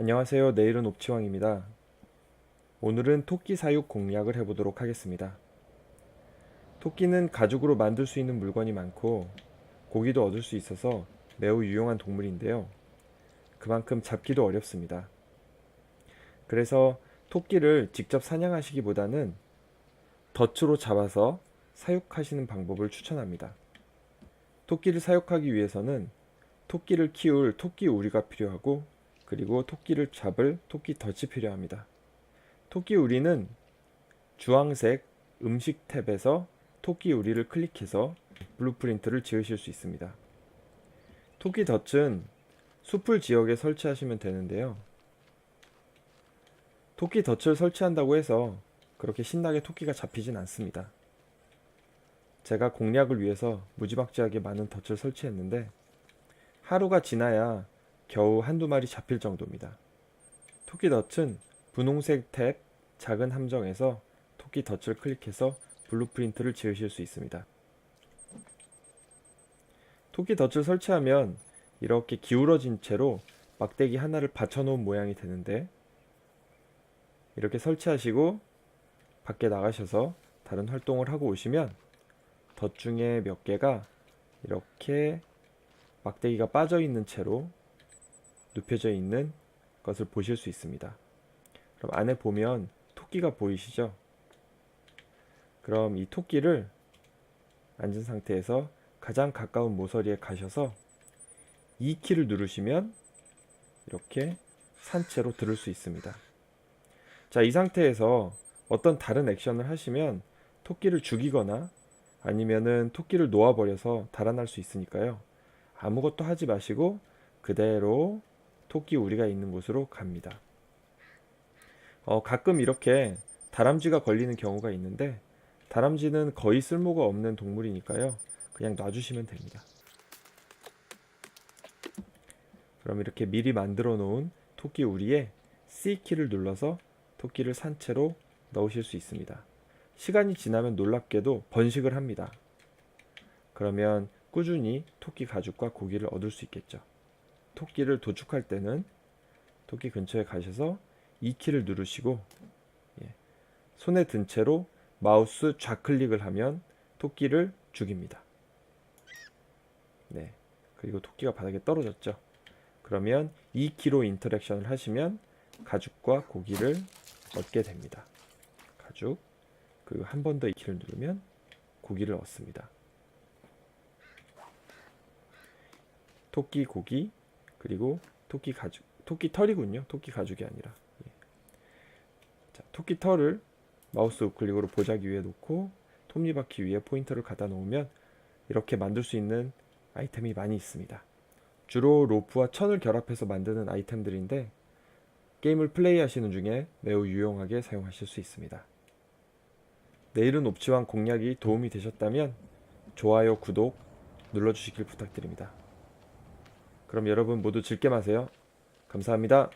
안녕하세요. 내일은 옵치왕입니다. 오늘은 토끼 사육 공략을 해보도록 하겠습니다. 토끼는 가죽으로 만들 수 있는 물건이 많고 고기도 얻을 수 있어서 매우 유용한 동물인데요. 그만큼 잡기도 어렵습니다. 그래서 토끼를 직접 사냥하시기보다는 덫으로 잡아서 사육하시는 방법을 추천합니다. 토끼를 사육하기 위해서는 토끼를 키울 토끼 우리가 필요하고 그리고 토끼를 잡을 토끼 덫이 필요합니다. 토끼 우리는 주황색 음식 탭에서 토끼 우리를 클릭해서 블루프린트를 지으실 수 있습니다. 토끼 덫은 숲을 지역에 설치하시면 되는데요. 토끼 덫을 설치한다고 해서 그렇게 신나게 토끼가 잡히진 않습니다. 제가 공략을 위해서 무지막지하게 많은 덫을 설치했는데 하루가 지나야 겨우 한두 마리 잡힐 정도입니다. 토끼 덫은 분홍색 탭 작은 함정에서 토끼 덫을 클릭해서 블루프린트를 지으실 수 있습니다. 토끼 덫을 설치하면 이렇게 기울어진 채로 막대기 하나를 받쳐놓은 모양이 되는데 이렇게 설치하시고 밖에 나가셔서 다른 활동을 하고 오시면 덫 중에 몇 개가 이렇게 막대기가 빠져 있는 채로 눕혀져 있는 것을 보실 수 있습니다. 그럼 안에 보면 토끼가 보이시죠? 그럼 이 토끼를 앉은 상태에서 가장 가까운 모서리에 가셔서 2키를 누르시면 이렇게 산채로 들을 수 있습니다. 자, 이 상태에서 어떤 다른 액션을 하시면 토끼를 죽이거나 아니면은 토끼를 놓아버려서 달아날 수 있으니까요. 아무것도 하지 마시고 그대로 토끼 우리가 있는 곳으로 갑니다. 어, 가끔 이렇게 다람쥐가 걸리는 경우가 있는데 다람쥐는 거의 쓸모가 없는 동물이니까요. 그냥 놔주시면 됩니다. 그럼 이렇게 미리 만들어 놓은 토끼 우리에 C키를 눌러서 토끼를 산채로 넣으실 수 있습니다. 시간이 지나면 놀랍게도 번식을 합니다. 그러면 꾸준히 토끼 가죽과 고기를 얻을 수 있겠죠. 토끼를 도축할 때는 토끼 근처에 가셔서 2키를 누르시고 예, 손에 든 채로 마우스 좌클릭을 하면 토끼를 죽입니다. 네, 그리고 토끼가 바닥에 떨어졌죠. 그러면 2키로 인터랙션을 하시면 가죽과 고기를 얻게 됩니다. 가죽 그리고 한 번 더 2키를 누르면 고기를 얻습니다. 토끼 고기 그리고 토끼 가죽 토끼 털이군요. 토끼 가죽이 아니라 예. 자, 토끼 털을 마우스 우클릭으로 보자기 위에 놓고 톱니바퀴 위에 포인터를 갖다 놓으면 이렇게 만들 수 있는 아이템이 많이 있습니다. 주로 로프와 천을 결합해서 만드는 아이템들인데 게임을 플레이하시는 중에 매우 유용하게 사용하실 수 있습니다. 내일은 옵치왕 공략이 도움이 되셨다면 좋아요, 구독 눌러주시길 부탁드립니다. 그럼 여러분 모두 즐게 마세요. 감사합니다.